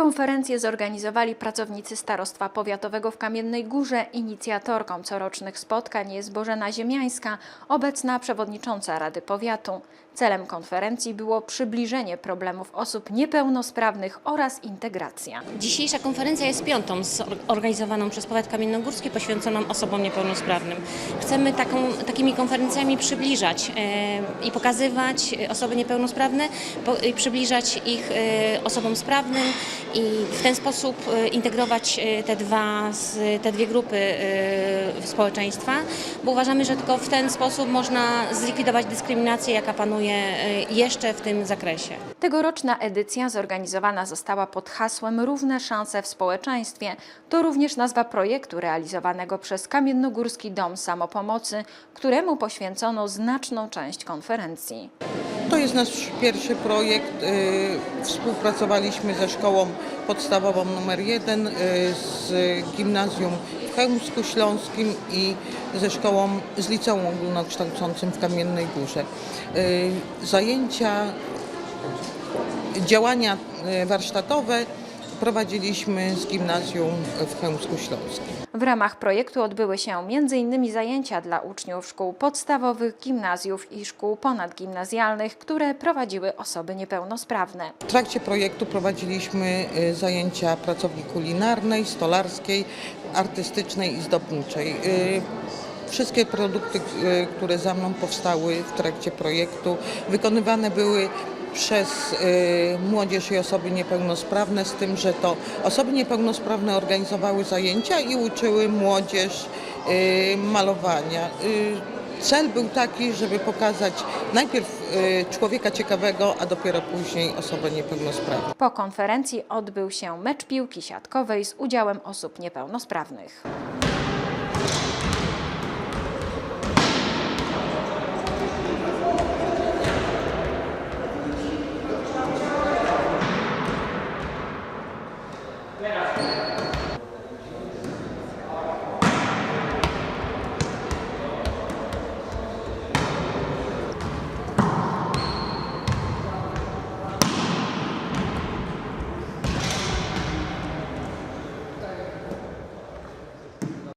Konferencję zorganizowali pracownicy Starostwa Powiatowego w Kamiennej Górze. Inicjatorką corocznych spotkań jest Bożena Ziemiańska, obecna przewodnicząca Rady Powiatu. Celem konferencji było przybliżenie problemów osób niepełnosprawnych oraz integracja. Dzisiejsza konferencja jest piątą zorganizowaną przez Powiat Kamiennogórski poświęconą osobom niepełnosprawnym. Chcemy taką, takimi konferencjami przybliżać e, i pokazywać osoby niepełnosprawne, po, i przybliżać ich e, osobom sprawnym i w ten sposób e, integrować e, te, dwa, te dwie grupy e, społeczeństwa, bo uważamy, że tylko w ten sposób można zlikwidować dyskryminację, jaka panuje jeszcze w tym zakresie. Tegoroczna edycja zorganizowana została pod hasłem Równe szanse w społeczeństwie. To również nazwa projektu realizowanego przez Kamiennogórski Dom Samopomocy, któremu poświęcono znaczną część konferencji. To jest nasz pierwszy projekt. y, Współpracowaliśmy ze szkołą podstawową numer 1, y, z gimnazjum w Chełmsku Śląskim i ze szkołą z liceum ogólnokształcącym w Kamiennej Górze. Y, Zajęcia, działania warsztatowe prowadziliśmy z gimnazjum w Chełmsku Śląskim. W ramach projektu odbyły się m.in. zajęcia dla uczniów szkół podstawowych, gimnazjów i szkół ponadgimnazjalnych, które prowadziły osoby niepełnosprawne. W trakcie projektu prowadziliśmy y, zajęcia pracowni kulinarnej, stolarskiej, artystycznej i zdobniczej. Y, Wszystkie produkty, y, które za mną powstały w trakcie projektu, wykonywane były przez y, młodzież i osoby niepełnosprawne, z tym, że to osoby niepełnosprawne organizowały zajęcia i uczyły młodzież y, malowania. Y, Cel był taki, żeby pokazać najpierw człowieka ciekawego, a dopiero później osobę niepełnosprawną. Po konferencji odbył się mecz piłki siatkowej z udziałem osób niepełnosprawnych. Plena.